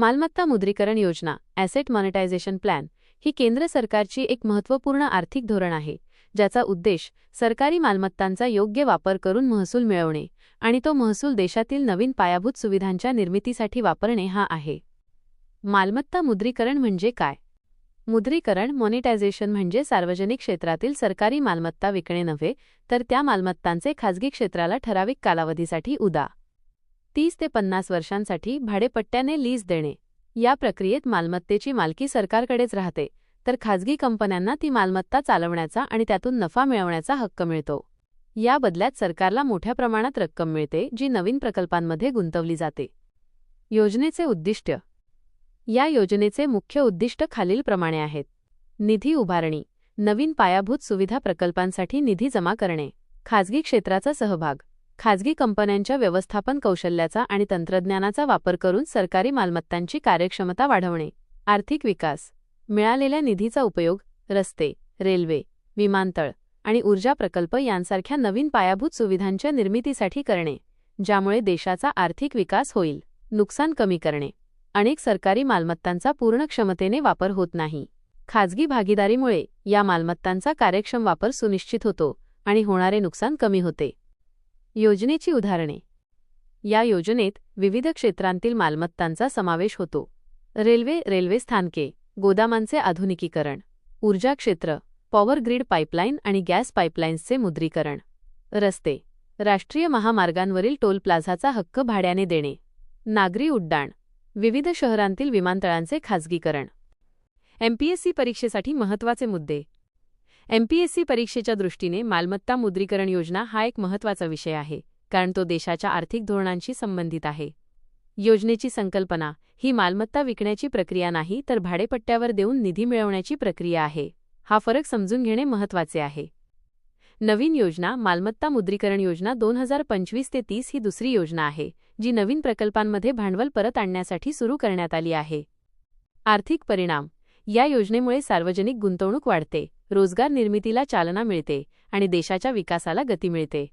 मालमत्ता मुद्रीकरण योजना asset monetisation plan ही केंद्र सरकारची एक महत्त्वपूर्ण आर्थिक धोरण आहे ज्याचा उद्देश सरकारी मालमत्तांचा योग्य वापर करून महसूल मिळवणे आणि तो महसूल देशातील नवीन पायाभूत सुविधांच्या निर्मितीसाठी वापरणे हा आहे. मालमत्ता मुद्रीकरण म्हणजे काय? मुद्रीकरण मॉनिटायझेशन म्हणजे सार्वजनिक क्षेत्रातील सरकारी मालमत्ता विकणे नव्हे तर त्या मालमत्तांचे खाजगी क्षेत्राला ठराविक कालावधीसाठी उदा. तीस ते पन्नास वर्षांसाठी भाडेपट्ट्याने लीज देणे. या प्रक्रियेत मालमत्तेची मालकी सरकारकडेच राहते तर खाजगी कंपन्यांना ती मालमत्ता चालवण्याचा आणि त्यातून नफा मिळवण्याचा हक्क मिळतो. या बदल्यात सरकारला मोठ्या प्रमाणात रक्कम मिळते जी नवीन प्रकल्पांमध्ये गुंतवली जाते. योजनेचे उद्दिष्ट. या योजनेचे मुख्य उद्दिष्ट खालीलप्रमाणे आहेत. निधी उभारणी नवीन पायाभूत सुविधा प्रकल्पांसाठी निधी जमा करणे खाजगी क्षेत्राचा सहभाग. खाजगी कंपन्यांच्या व्यवस्थापन कौशल्याचा आणि तंत्रज्ञानाचा वापर करून सरकारी मालमत्तांची कार्यक्षमता वाढवणे. आर्थिक विकास. मिळालेल्या निधीचा उपयोग रस्ते रेल्वे विमानतळ आणि ऊर्जा प्रकल्प यांसारख्या नवीन पायाभूत सुविधांच्या निर्मितीसाठी करणे ज्यामुळे देशाचा आर्थिक विकास होईल नुकसान कमी करणे. अनेक सरकारी मालमत्तांचा पूर्ण क्षमतेने वापर होत नाही. खाजगी भागीदारीमुळे या मालमत्तांचा कार्यक्षम वापर सुनिश्चित होतो आणि होणारे नुकसान कमी होते. योजनेची उदाहरणे. या योजनेत विविध क्षेत्रांतील मालमत्तांचा समावेश होतो. रेल्वे रेल्वे स्थानके गोदामांचे आधुनिकीकरण ऊर्जा क्षेत्र पॉवर ग्रीड पाईपलाईन आणि गॅस पाईपलाईन्सचे मुद्रीकरण रस्ते राष्ट्रीय महामार्गांवरील टोल प्लाझाचा हक्क भाड्याने देणे नागरी उड्डाण विविध शहरांतील विमानतळांचे खाजगीकरण. एमपीएससी परीक्षेसाठी महत्त्वाचे मुद्दे. एमपीएससी परीक्षेच्या दृष्टीने मालमत्ता मुद्रीकरण योजना हा एक महत्त्वाचा विषय आहे कारण तो देशाच्या आर्थिक धोरणांशी संबंधित आहे. योजनेची संकल्पना ही मालमत्ता विकण्याची प्रक्रिया नाही तर भाडेपट्ट्यावर देऊन निधी मिळवण्याची प्रक्रिया आहे. हा फरक समजून घेणे महत्त्वाचे आहे. नवीन योजना मालमत्ता मुद्रीकरण योजना दोन हजार पंचवीस ते तीस ही दुसरी योजना आहे जी नवीन प्रकल्पांमध्ये भांडवल परत आणण्यासाठी सुरू करण्यात आली आहे. आर्थिक परिणाम या योजनेमुळे सार्वजनिक गुंतवणूक वाढते रोजगार निर्मितीला चालना मिळते आणि देशाच्या विकासाला गती मिळते.